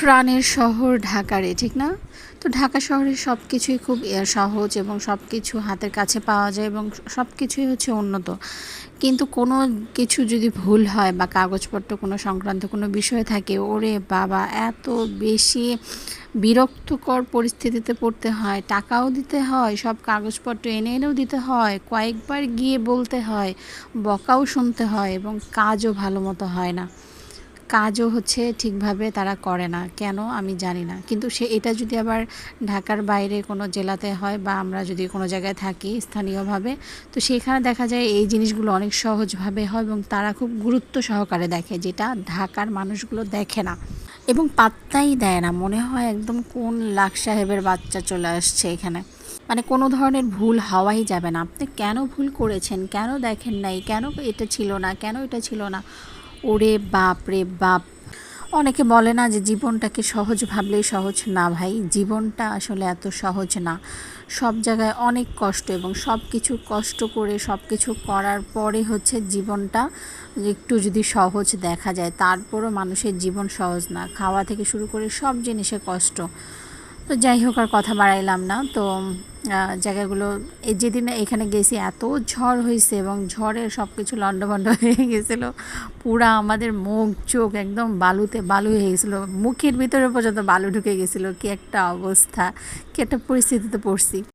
প্রাণের শহর ঢাকারে, ঠিক না? তো ঢাকা শহরে সব কিছুই খুব সহজ এবং সব কিছু হাতের কাছে পাওয়া যায় এবং সব কিছুই হচ্ছে উন্নত। কিন্তু কোনো কিছু যদি ভুল হয় বা কাগজপত্র কোনো সংক্রান্ত কোনো বিষয় থাকে, ওরে বাবা, এত বেশি বিরক্তকর পরিস্থিতিতে পড়তে হয়। টাকাও দিতে হয়, সব কাগজপত্র এনে এনেও দিতে হয়, কয়েকবার গিয়ে বলতে হয়, বকাও শুনতে হয় এবং কাজও ভালো মতো হয় না। কাজও হচ্ছে ঠিকভাবে তারা করে না। কেন? আমি জানি না। কিন্তু সে, এটা যদি আবার ঢাকার বাইরে কোনো জেলাতে হয় বা আমরা যদি কোনো জায়গায় থাকি স্থানীয়ভাবে, তো সেখানে দেখা যায় এই জিনিসগুলো অনেক সহজভাবে হয় এবং তারা খুব গুরুত্ব সহকারে দেখে যেটা ঢাকার মানুষগুলো দেখে না। এবং পাত্তাই দেয় না। মনে হয় একদম কোন লাখ সাহেবের বাচ্চা চলে আসছে এখানে। মানে কোনো ধরনের ভুল হওয়াই যাবে না। আপনি কেন ভুল করেছেন? কেন দেখেন নাই? কেন এটা ছিল না? কেন এটা ছিল না? ওরে বাপ রে বাপ। অনেকে বলে না যে জীবনটাকে সহজ ভাবলেই সহজ। না ভাই, জীবনটা আসলে এত সহজ না। সব জায়গায় অনেক কষ্ট এবং সব কিছু কষ্ট করে সব কিছু করার পরে হচ্ছে জীবনটা একটু যদি সহজ দেখা যায়, তারপরও মানুষের জীবন সহজ না। খাওয়া থেকে শুরু করে সব জিনিসে কষ্ট। তো যাই হোক, আর কথা বাড়াইলাম না। তো জায়গাগুলো, এই যেদিন এখানে গেছি, এত ঝড় হয়েছে এবং ঝড়ে সব কিছু লণ্ডভণ্ড হয়ে গেছিল। পুরা আমাদের মুখ, চোখ একদম বালুতে বালু হয়ে গেছিল। মুখের ভিতরে পর্যন্ত বালু ঢুকে গেছিল। কি একটা অবস্থা, কি একটা পরিস্থিতিতে পড়ছি।